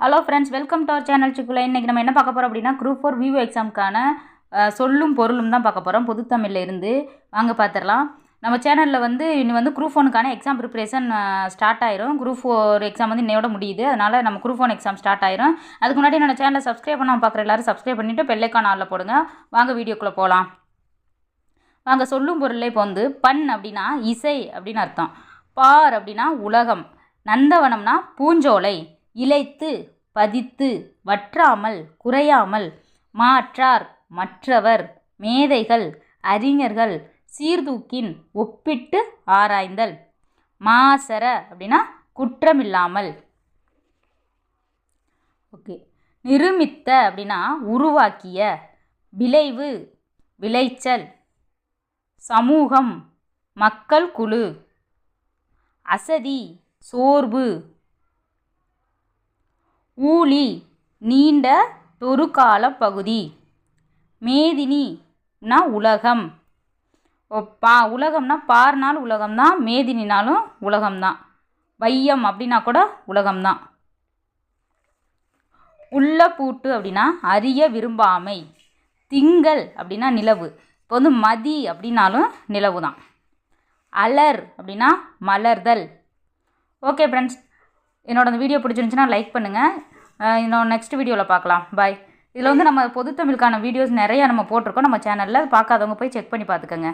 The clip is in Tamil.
Hello friends welcome to our channel சிக்குல இன்றைக்கி நம்ம என்ன பார்க்க போகிறோம் அப்படின்னா குரூப் ஃபோர் விவோ எக்ஸாமுக்கான சொல்லும் பொருளும் தான் பார்க்க போகிறோம் புதுத்தமிழில் இருந்து. வாங்க பார்த்துடலாம். நம்ம சேனலில் வந்து இனி வந்து குரூப் ஒனுக்கான எக்ஸாம் ப்ரிப்பரேஷன் ஸ்டார்ட் ஆயிரும். குரூப் ஃபோர் எக்ஸாம் வந்து இன்னையோட முடியுது. அதனால் நம்ம குரூப் ஒன் எக்ஸாம் ஸ்டார்ட் ஆயிரும். அதுக்கு முன்னாடி என்னோட சேனலை சப்ஸ்கிரைப் பண்ணாமல் பார்க்குற எல்லாரும் சப்ஸ்கிரைப் பண்ணிவிட்டு பெல்லைக்கான ஆளில் போடுங்க. வாங்க வீடியோக்குள்ளே போகலாம் வாங்க சொல்லும் பொருளே இப்போ வந்து பண் அப்படின்னா இசை அப்படின்னு அர்த்தம். பார் அப்படின்னா உலகம். நந்தவனம்னா பூஞ்சோலை. இழைத்து பதித்து வற்றாமல் குறையாமல் மாற்றார் மற்றவர் மேதைகள் அறிஞர்கள் சீர்தூக்கின் ஒப்பிட்டு ஆராய்ந்தல். மாசர அப்படின்னா குற்றமில்லாமல். ஓகே. நிருமித்த அப்படின்னா உருவாக்கிய. விளைவு விளைச்சல். சமூகம் மக்கள் குழு. அசதி சோர்வு. ஊழி நீண்ட தொருகால பகுதி. மேதினினா உலகம். ஓ, பா உலகம்னா பார்னால் உலகம்தான் மேதினினாலும் உலகம்தான் வையம் அப்படின்னா கூட உலகம்தான் உள்ள பூட்டு அப்படின்னா அறிய விரும்பாமை. திங்கள் அப்படின்னா நிலவு. இப்போ வந்து மதி அப்படின்னாலும் நிலவு தான் அலர் அப்படின்னா மலர்தல். ஓகே ஃப்ரெண்ட்ஸ் என்னோட அந்த வீடியோ பிடிச்சிருந்துச்சுன்னா லைக் பண்ணுங்கள் இன்னும் நெக்ஸ்ட் வீடியோவில் பார்க்கலாம். பாய் இதில் வந்து நம்ம பொதுத்தமிழுக்கான வீடியோஸ் நிறையா நம்ம போட்டிருக்கோம் நம்ம சேனலில் பார்க்காதவங்க போய் செக் பண்ணி பார்த்துக்கோங்க.